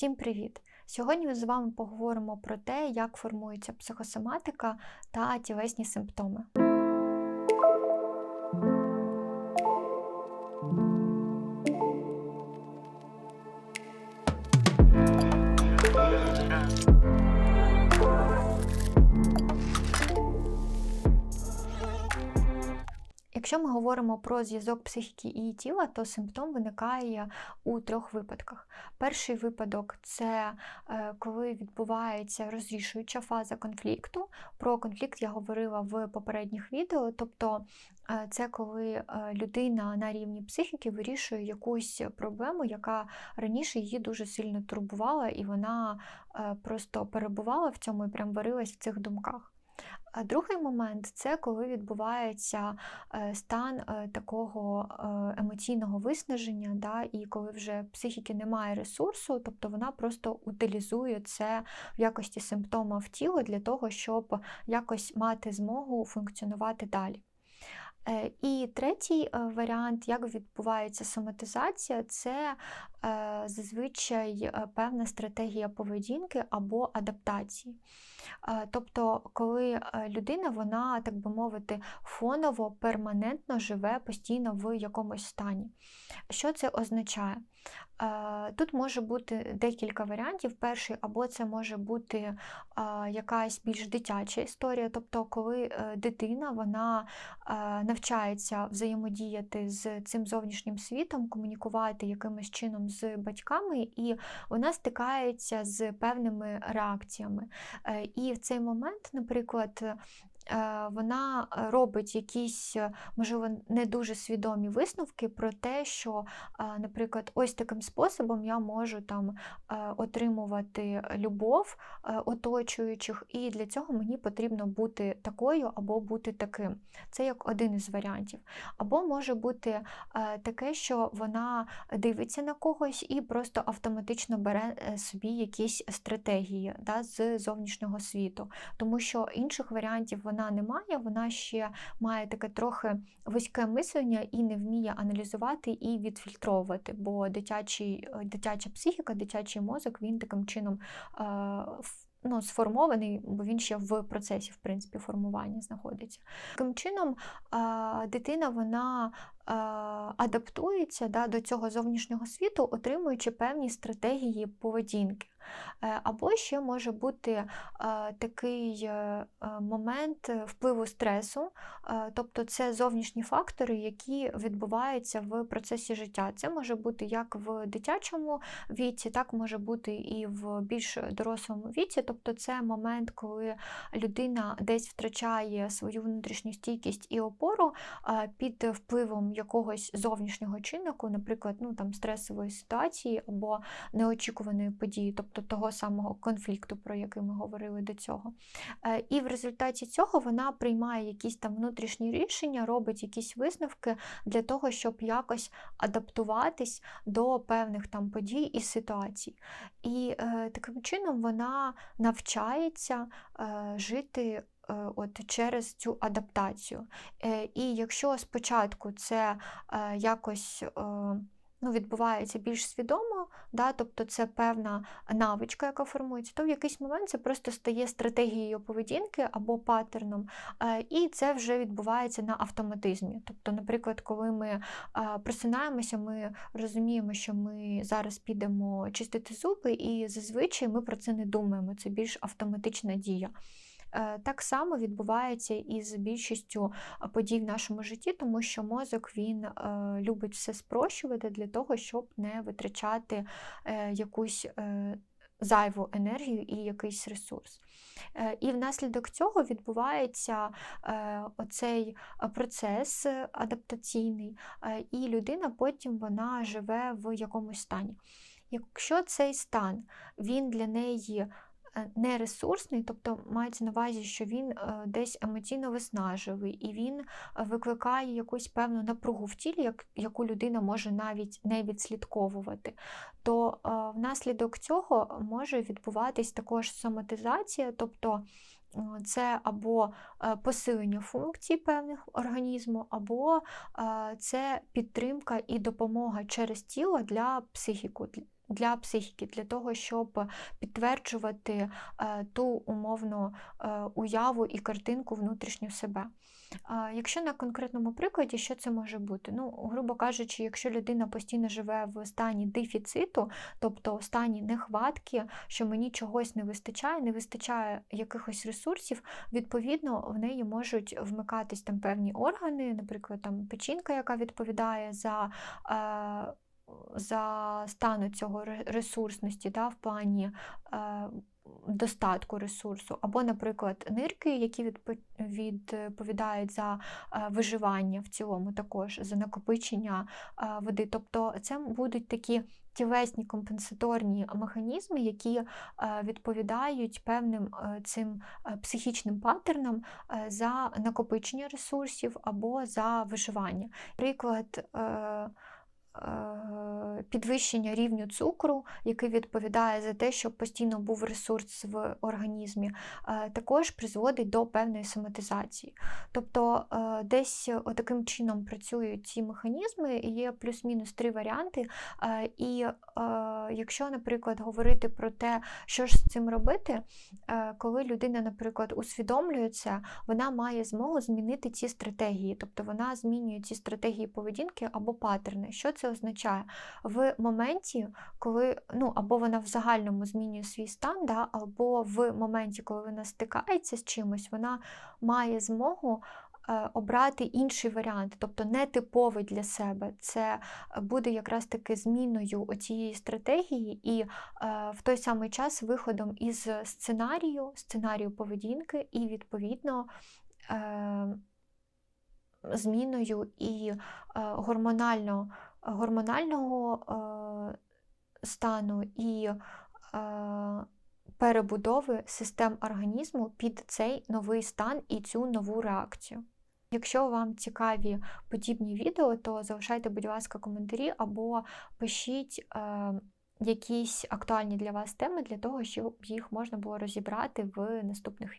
Всім привіт! Сьогодні ми з вами поговоримо про те, як формується психосоматика та тілесні симптоми. Якщо ми говоримо про зв'язок психіки і тіла, то симптом виникає у трьох випадках. Перший випадок це е, коли відбувається розрішуюча фаза конфлікту. Про конфлікт я говорила в попередніх відео, тобто е, це коли е, людина на рівні психіки вирішує якусь проблему, яка раніше її дуже сильно турбувала, і вона просто перебувала в цьому і прям варилась в цих думках. Другий момент це коли відбувається е, стан е, такого е, емоційного виснаження, да, і коли вже психіки немає ресурсу, тобто вона просто утилізує це в якості симптома в тіло для того, щоб якось мати змогу функціонувати далі. І третій варіант, як відбувається соматизація, це зазвичай певна стратегія поведінки або адаптації. Тобто, коли е, людина, вона, так би мовити, фоново перманентно живе постійно в якомусь стані. Що це означає? Тут може бути декілька варіантів. Перший, або це може бути якась більш дитяча історія, тобто, коли е, дитина вона навчається взаємодіяти з цим зовнішнім світом, комунікувати якимось чином з батьками, і вона стикається з певними реакціями. Е, і в цей момент, наприклад, вона е, робить якісь, е, можливо, не дуже свідомі висновки про те, що, наприклад, ось таким способом я можу там отримувати любов оточуючих, і для цього мені потрібно бути такою або бути таким. Це як один із варіантів. Або може бути таке, що вона дивиться на когось і просто автоматично бере собі якісь стратегії да, з зовнішнього світу, тому що інших варіантів вона вона не має, вона ще має таке трохи вузьке мислення і не вміє аналізувати і відфільтровувати, бо дитячий, е, дитяча психіка, дитячий мозок він таким чином. Е, ну, Сформований, бо він ще в процесі в принципі, формування знаходиться. Таким чином, дитина вона адаптується да, до цього зовнішнього світу, отримуючи певні стратегії поведінки. Е, або ще може бути е, такий е, момент впливу стресу, тобто це зовнішні фактори, які відбуваються в процесі життя. Це може бути як в дитячому віці, так може бути і в більш дорослому віці. Тобто це момент, коли людина десь втрачає свою внутрішню стійкість і опору під впливом якогось зовнішнього чиннику, наприклад, ну, там, стресової ситуації або неочікуваної події. Тобто тобто того самого конфлікту, про який ми говорили до цього. Е, і в результаті цього вона приймає якісь там внутрішні рішення, робить якісь висновки для того, щоб якось адаптуватись до певних там подій і ситуацій. І е, таким чином вона навчається е, жити. От Через цю адаптацію. І якщо спочатку це якось ну, відбувається більш свідомо, да, тобто це певна навичка, яка формується, то в якийсь момент це просто стає стратегією поведінки або паттерном, е, і це вже відбувається на автоматизмі. Тобто, наприклад, коли ми е, просинаємося, ми розуміємо, що ми зараз підемо чистити зуби, і зазвичай ми про це не думаємо. Це більш автоматична дія. Е, так само відбувається і з більшістю подій в нашому житті, тому що мозок він е, любить все спрощувати для того, щоб не витрачати е, якусь зайву енергію і якийсь ресурс. І внаслідок цього відбувається оцей процес адаптаційний, і людина потім вона живе в якомусь стані. Якщо цей стан він для неї Е, нересурсний, тобто мається на увазі, що він е, десь емоційно виснажливий, і він е, викликає якусь певну напругу в тілі, яку людина може навіть не відслідковувати, то внаслідок цього може відбуватись також соматизація, тобто це або посилення функцій певних організму, або це підтримка і допомога через тіло для психіку, для психіки, для того, щоб підтверджувати е, ту умовну е, уяву і картинку внутрішню себе. Якщо на конкретному прикладі, що це може бути? Ну, грубо кажучи, якщо людина постійно живе в стані дефіциту, тобто в стані нехватки, що мені чогось не вистачає, не вистачає якихось ресурсів, відповідно, в неї можуть вмикатись там певні органи, наприклад, там печінка, яка відповідає за. е, За стану цього ресурсності да, в плані е, достатку ресурсу, або, наприклад, нирки, які відповідають за е, виживання в цілому, також за накопичення е, води. Тобто це будуть такі тілесні компенсаторні механізми, які е, відповідають певним цим психічним паттернам за накопичення ресурсів або за виживання. Приклад. Е, е, Підвищення рівню цукру, який відповідає за те, щоб постійно був ресурс в організмі, е, також призводить до певної соматизації. Тобто е, десь таким чином працюють ці механізми, і є плюс-мінус три варіанти. Е, І якщо, наприклад, говорити про те, що ж з цим робити, коли людина, наприклад, усвідомлює це, вона має змогу змінити ці стратегії, тобто вона змінює ці стратегії поведінки або паттерни. Що це означає? В моменті, коли ну або вона в загальному змінює свій стан, да, або в моменті, коли вона стикається з чимось, вона має змогу. е, Обрати інший варіант, тобто нетиповий для себе, це буде якраз таки зміною цієї стратегії, і е, в той самий час виходом із сценарію, сценарію поведінки, і відповідно е, зміною і гормонально, гормонального е, стану і е, перебудови систем організму під цей новий стан і цю нову реакцію. Якщо вам цікаві подібні відео, то залишайте, будь ласка, коментарі або пишіть е, якісь актуальні для вас теми для того, щоб їх можна було розібрати в наступних відео.